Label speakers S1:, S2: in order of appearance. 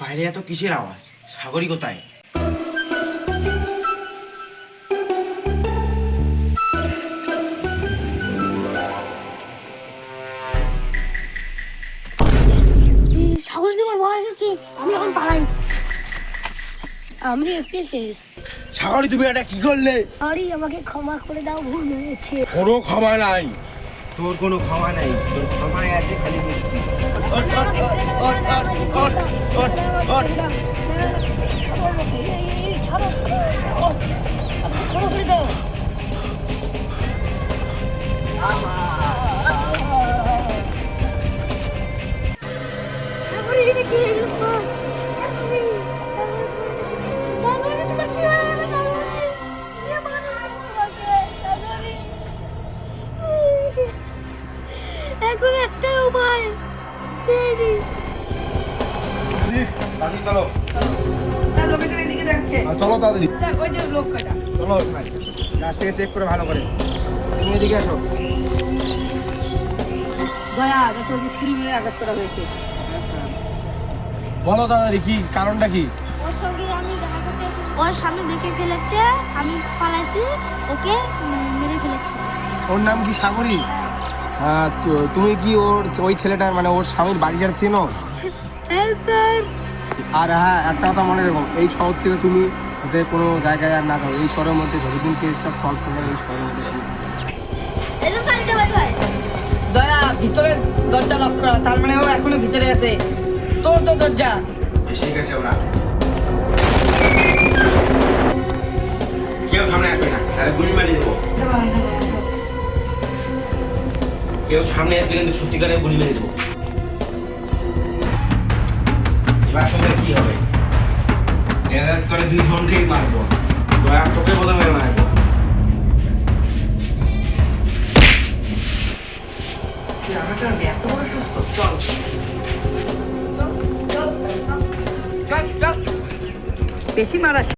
S1: বাইরে এত কিসের আওয়াজ? সাগরই কোথায়?
S2: এই সাগর তোমার বয়স হচ্ছে আমি এখন পালাই। আমি আজকে শেষ।
S1: সাগরই তুমি এটা কি করলে?
S2: আরে আমাকে ক্ষমা করে দাও ভুল হয়েছে।
S1: কোনো ক্ষমা নাই। তোর কোনো ক্ষমা নাই তোর ক্ষমায় আছে খালি মিষ্টি ওঠ,
S2: সেরি
S3: তাড়াতাড়ি। চলো। চেক করে ভালো করে। তুমি এদিকে আসো
S4: দয়া তোর ছুরি মেরে আঘাত করা হয়েছে।
S3: বলো তাড়াতাড়ি কি কারণটা কি?
S2: ওর সঙ্গে আমি দেখা করতে ওর সামনে দেখে ফেলেছে আমি পালাইছি ওকে মেরে ফেলেছে।
S3: ওর নাম কি সাগরী? তুমি কি ওর ওই ছেলেটার মানে ওর স্বামীর বাড়িটার চেনো?
S2: হ্যাঁ স্যার।
S3: আর হ্যাঁ একটা কথা মনে রাখো এই শহর থেকে তুমি যে কোনো জায়গায় আর না যাও এই শহরের মধ্যে যতদিন কেসটা সলভ করবে এই শহরের মধ্যে
S4: দয়া ভিতরে দরজা লক করা তার মানে ও এখনও ভিতরে আছে। তোর তো দরজা।
S1: এসে গেছে ওরা। কেউ সামনে আসবে না তাহলে গুলি মারিয়ে দেবো। কেউ সামনে আসলে কিন্তু সত্যিকারে গুলি মেরে দেবো। এবার সঙ্গে কি হবে? এদের করে দুই জনকেই মারবো। দয়া তোকে প্রথমে মারবো।
S4: বেশি মারাস